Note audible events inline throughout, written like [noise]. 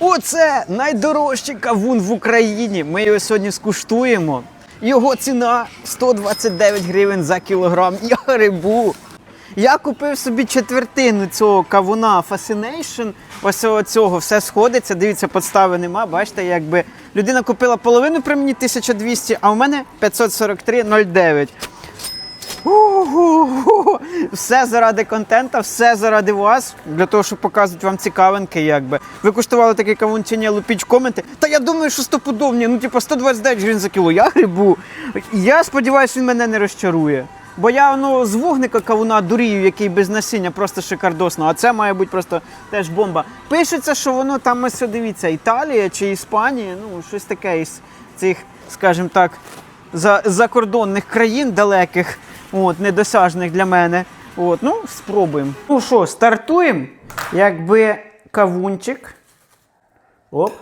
Оце найдорожчий кавун в Україні. Ми його сьогодні скуштуємо. Його ціна 129 гривень за кілограм. [laughs] Я грибу. Я купив собі четвертину цього кавуна Fascination. Ось цього все сходиться. Дивіться, подстави нема. Бачите, якби людина купила половину при мені 1200, а у мене 543,09. Все заради контента, все заради вас, для того, щоб показувати вам цікавинки, якби. Ви куштували такий кавун чи лупіть коменти. Та я думаю, що стопудовні, ну типу 129 гривень за кіло. Я грибу. Я сподіваюся, він мене не розчарує. Бо я ну, з вогника кавуна дурію, який без насіння, просто шикардосно. А це має бути просто теж бомба. Пишеться, що воно там ось дивіться, Італія чи Іспанія, ну щось таке із цих, скажімо так, за, закордонних країн далеких, от, недосяжних для мене. От, ну, спробуємо. Ну що, стартуємо. Якби кавунчик. Оп.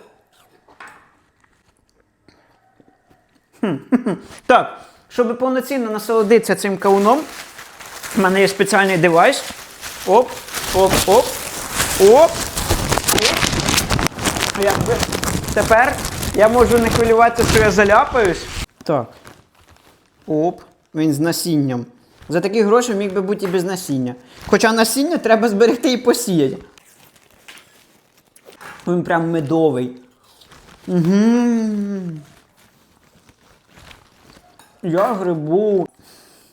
Так, щоб повноцінно насолодитися цим кавуном, в мене є спеціальний девайс. Оп, оп, оп, оп. оп. Якби тепер я можу не хвилюватися, що я заляпаюсь. Так. Оп, він з насінням. За такі гроші міг би бути і без насіння. Хоча насіння треба зберегти і посіяти. Він прям медовий. Угу. Я грибу.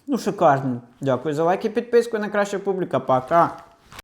Ну, шикарно. Дякую за лайк і підписку. Найкраща публіка. Пока.